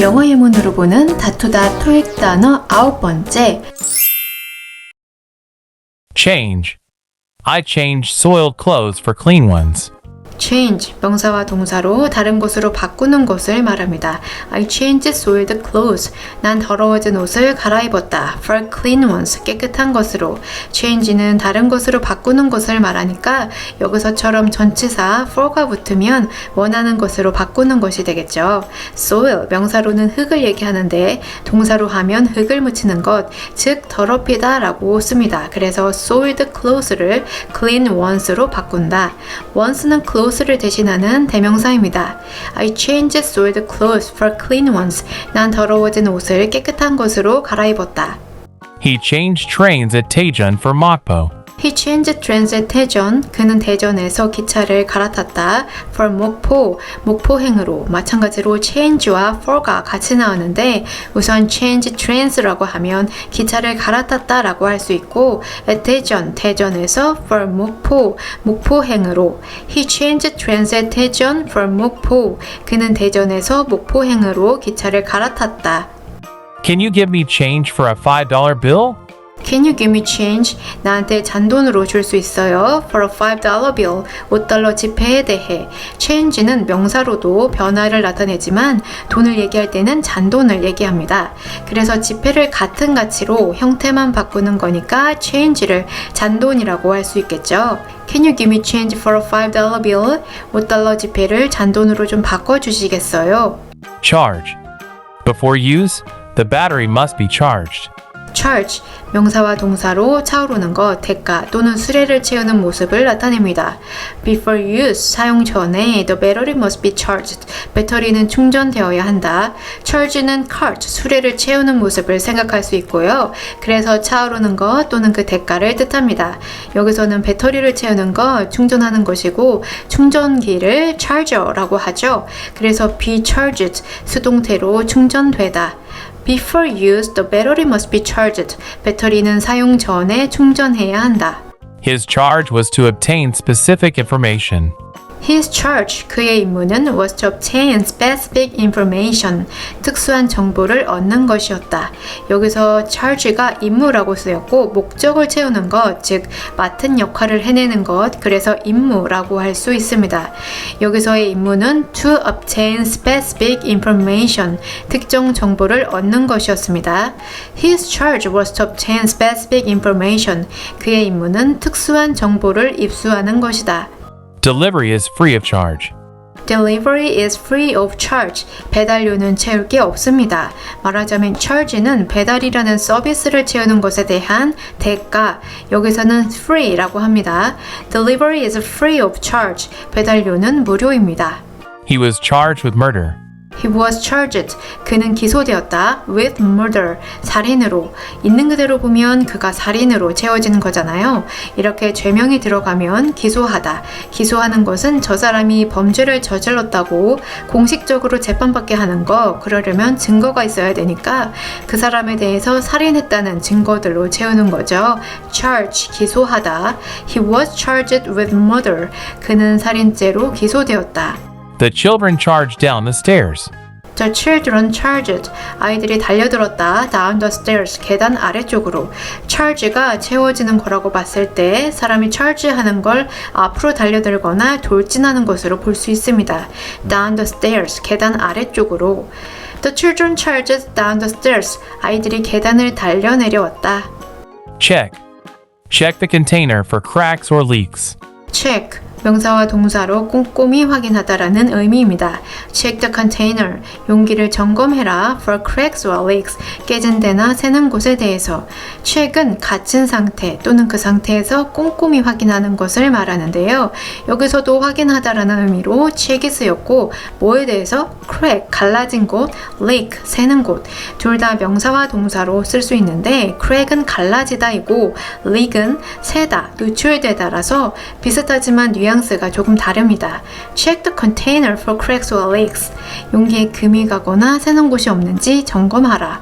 영어 예문으로 보는 다투다 토익 단어 아홉 번째 Change. I changed soiled clothes for clean ones. Change 명사와 동사로 다른 곳으로 바꾸는 것을 말합니다. I changed soiled clothes. 난 더러워진 옷을 갈아입었다. For clean ones. 깨끗한 것으로. change는 다른 것으로 바꾸는 것을 말하니까 여기서처럼 전치사 for가 붙으면 원하는 것으로 바꾸는 것이 되겠죠. soil 명사로는 흙을 얘기하는데 동사로 하면 흙을 묻히는 것, 즉 더럽히다 라고 씁니다. 그래서 soiled clothes를 clean ones로 바꾼다. once는 clothes 를 대신하는 대명사입니다. I changed soiled clothes for clean ones. 난 더러워진 옷을 깨끗한 것으로 갈아입었다. He changed trains at Taejeon for Mokpo. He changed trains at 대전. 그는 대전에서 기차를 갈아탔다. For 목포, 목포행으로 마찬가지로 change와 for가 같이 나오는데 우선 change trains라고 하면 기차를 갈아탔다라고 할 수 있고 대전, 대전에서 for 목포, 목포행으로 He changed trains at 대전 for 목포. 그는 대전에서 목포행으로 기차를 갈아탔다. Can you give me change for a $5 bill? Can you give me change? 나한테 잔돈으로 줄 수 있어요. For a $5 bill, 5달러 지폐에 대해. change는 명사로도 변화를 나타내지만 돈을 얘기할 때는 잔돈을 얘기합니다. 그래서 지폐를 같은 가치로 형태만 바꾸는 거니까 change를 잔돈이라고 할 수 있겠죠. Can you give me change for a $5 bill? 5달러 지폐를 잔돈으로 좀 바꿔 주시겠어요? Charge. Before use, the battery must be charged. Charge 명사와 동사로 차오르는 것, 대가 또는 수레를 채우는 모습을 나타냅니다. Before use 사용 전에 the battery must be charged 배터리는 충전되어야 한다. charge는 cart 수레를 채우는 모습을 생각할 수 있고요. 그래서 차오르는 것 또는 그 대가를 뜻합니다. 여기서는 배터리를 채우는 것, 충전하는 것이고 충전기를 charger라고 하죠. 그래서 be charged 수동태로 충전되다. Before use, the battery must be charged. 배터리는 사용 전에 충전해야 한다. His charge was to obtain specific information. His charge, 그의 임무는 was to obtain specific information, 특수한 정보를 얻는 것이었다. 여기서 charge가 임무라고 쓰였고 목적을 채우는 것, 즉 맡은 역할을 해내는 것, 그래서 임무라고 할 수 있습니다. 여기서의 임무는 to obtain specific information, 특정 정보를 얻는 것이었습니다. His charge was to obtain specific information. 그의 임무는 특수한 정보를 입수하는 것이다. Delivery is free of charge. Delivery is free of charge. 배달료는 채울 게 없습니다. 말하자면 charge는 배달이라는 서비스를 채우는 것에 대한 대가. 여기서는 free라고 합니다. Delivery is free of charge. 배달료는 무료입니다. He was charged with murder. He was charged. 그는 기소되었다. With murder. 살인으로. 있는 그대로 보면 그가 살인으로 채워지는 거잖아요. 이렇게 죄명이 들어가면 기소하다. 기소하는 것은 저 사람이 범죄를 저질렀다고 공식적으로 재판받게 하는 거. 그러려면 증거가 있어야 되니까 그 사람에 대해서 살인했다는 증거들로 채우는 거죠. charge. 기소하다. He was charged with murder. 그는 살인죄로 기소되었다. The children charged down the stairs. The children charged. 아이들이 달려들었다. Down the stairs. 계단 아래쪽으로. charge가 채워지는 거라고 봤을 때 사람이 charge하는 걸 앞으로 달려들거나 돌진하는 것으로 볼 수 있습니다. Down the stairs. 계단 아래쪽으로. The children charged down the stairs. 아이들이 계단을 달려 내려왔다. Check. Check the container for cracks or leaks. check 명사와 동사로 꼼꼼히 확인하다라는 의미입니다. Check the container. 용기를 점검해라. For cracks or leaks. 깨진 데나 새는 곳에 대해서. Check은 갇힌 상태 또는 그 상태에서 꼼꼼히 확인하는 것을 말하는데요. 여기서도 확인하다라는 의미로 check이 쓰였고 뭐에 대해서? Crack 갈라진 곳, leak 새는 곳. 둘 다 명사와 동사로 쓸 수 있는데 crack은 갈라지다이고 leak은 새다, 누출되다라서 비슷하지만 뉘앙스가 조금 다릅니다. Check the container for cracks or leaks. 용기에 금이 가거나 새는 곳이 없는지 점검하라.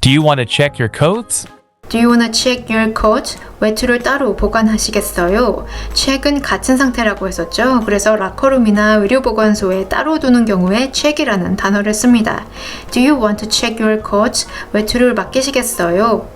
Do you want to check your coats? Do you wanna check your coat? 외투를 따로 보관하시겠어요? check은 같은 상태라고 했었죠. 그래서 라커룸이나 의료보관소에 따로 두는 경우에 check이라는 단어를 씁니다. Do you want to check your coat? 외투를 맡기시겠어요?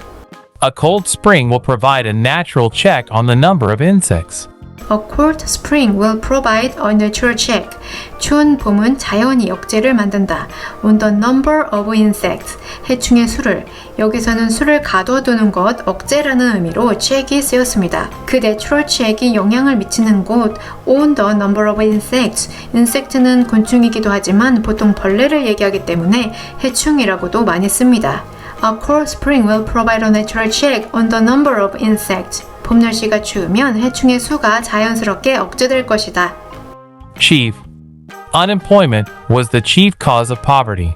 A cold spring will provide a natural check on the number of insects. A cold spring will provide a natural check. 추운 봄은 자연히 억제를 만든다. On the number of insects. 해충의 수를. 여기서는 수를 가둬두는 것, 억제라는 의미로 check이 쓰였습니다. 그 natural check이 영향을 미치는 곳, on the number of insects. insect는 곤충이기도 하지만 보통 벌레를 얘기하기 때문에 해충이라고도 많이 씁니다. A cold spring will provide a natural check on the number of insects. 봄 날씨가 추우면 해충의 수가 자연스럽게 억제될 것이다. Chief. Unemployment was the chief cause of poverty.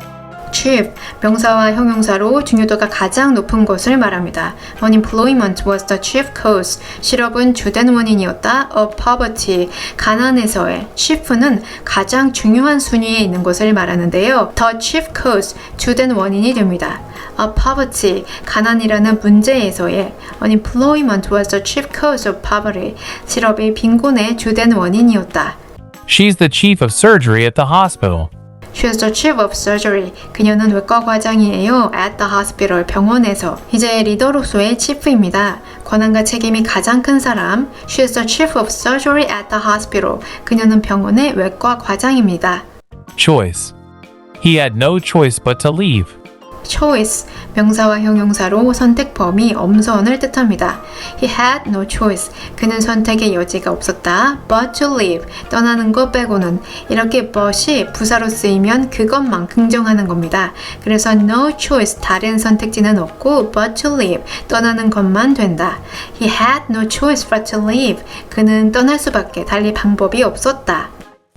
Chief, 명사와 형용사로 중요도가 가장 높은 것을 말합니다. Unemployment was the chief cause. 실업은 주된 원인이었다. of poverty, 가난에서의. chief는 가장 중요한 순위에 있는 것을 말하는데요. the chief cause, 주된 원인이 됩니다. of poverty, 가난이라는 문제에서의. Unemployment was the chief cause of poverty. 실업이 빈곤의 주된 원인이었다. She's the chief of surgery at the hospital. She is the chief of surgery. 그녀는 외과 과장이에요. At the hospital. 병원에서. 이제 리더로서의 chief입니다. 권한과 책임이 가장 큰 사람. She is the chief of surgery at the hospital. 그녀는 병원의 외과 과장입니다. Choice. He had no choice but to leave. Choice 명사와 형용사로 선택 범위 엄선을 뜻합니다. He had no choice. 그는 선택의 여지가 없었다. But to leave. 떠나는 것 빼고는 이렇게 but이 부사로 쓰이면 그것만 긍정하는 겁니다. 그래서 no choice 다른 선택지는 없고 but to leave 떠나는 것만 된다. He had no choice but to leave. 그는 떠날 수밖에 달리 방법이 없었다.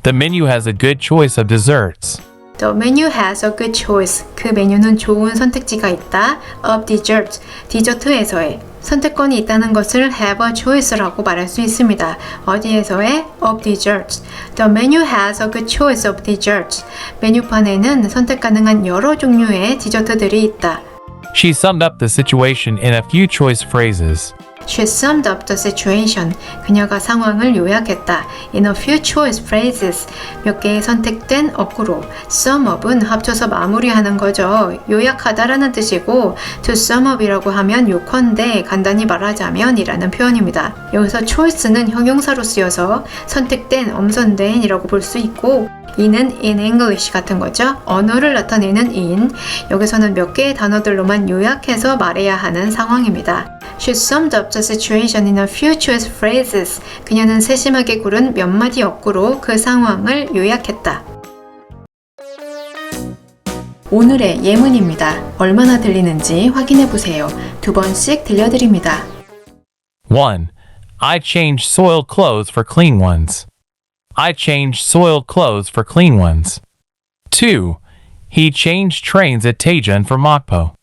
The menu has a good choice of desserts. The menu has a good choice. 그 메뉴는 좋은 선택지가 있다. Of dessert. 디저트에서의 선택권이 있다는 것을 have a choice라고 말할 수 있습니다. 어디에서의? Of desserts. The menu has a good choice of desserts. 메뉴판에는 선택 가능한 여러 종류의 디저트들이 있다. She summed up the situation in a few choice phrases. She summed up the situation. 그녀가 상황을 요약했다. In a few choice phrases. 몇 개의 선택된 어구로. sum up은 합쳐서 마무리하는 거죠. 요약하다라는 뜻이고 to sum up이라고 하면 요컨대 간단히 말하자면 이라는 표현입니다. 여기서 choice는 형용사로 쓰여서 선택된, 엄선된 이라고 볼 수 있고 이는 in English 같은 거죠. 언어를 나타내는 in. 여기서는 몇 개의 단어들로만 요약해서 말해야 하는 상황입니다. She summed up the situation in a few choice phrases. 그녀는 세심하게 고른 몇 마디 어구로 그 상황을 요약했다. 오늘의 예문입니다. 얼마나 들리는지 확인해 보세요. 두 번씩 들려드립니다. 1. I changed soiled clothes for clean ones. I changed soiled clothes for clean ones. 2. He changed trains at Taejun for Mokpo.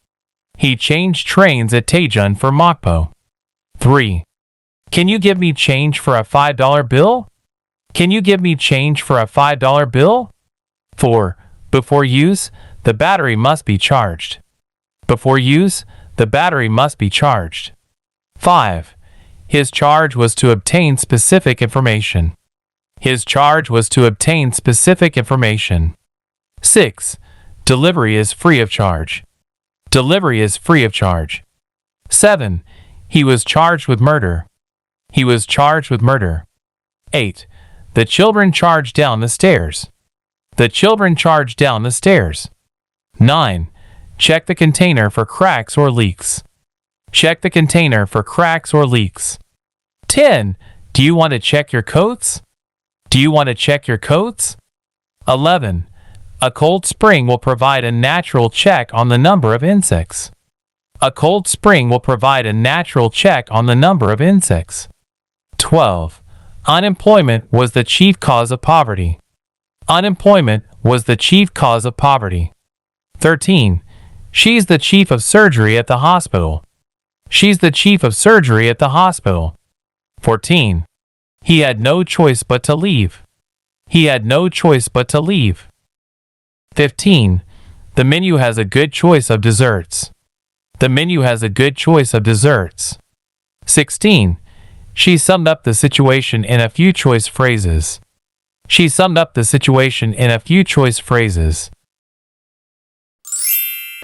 He changed trains at Taejun for Mokpo. 3. Can you give me change for a $5 bill? Can you give me change for a $5 bill? 4. Before use, the battery must be charged. Before use, the battery must be charged. 5. His charge was to obtain specific information. His charge was to obtain specific information. 6. Delivery is free of charge. Delivery is free of charge. 7. He was charged with murder. He was charged with murder. 8. The children charged down the stairs. The children charged down the stairs. 9. Check the container for cracks or leaks. Check the container for cracks or leaks. 10. Do you want to check your coats? Do you want to check your coats? 11. A cold spring will provide a natural check on the number of insects. A cold spring will provide a natural check on the number of insects. 12. Unemployment was the chief cause of poverty. Unemployment was the chief cause of poverty. 13. She's the chief of surgery at the hospital. She's the chief of surgery at the hospital. 14. He had no choice but to leave. He had no choice but to leave. 15. The menu has a good choice of desserts. The menu has a good choice of desserts. 16. She summed up the situation in a few choice phrases. She summed up the situation in a few choice phrases.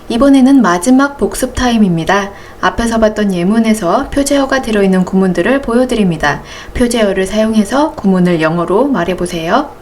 이번에는 마지막 복습 타임입니다. 앞에서 봤던 예문에서 표제어가 들어있는 구문들을 보여드립니다. 표제어를 사용해서 구문을 영어로 말해보세요.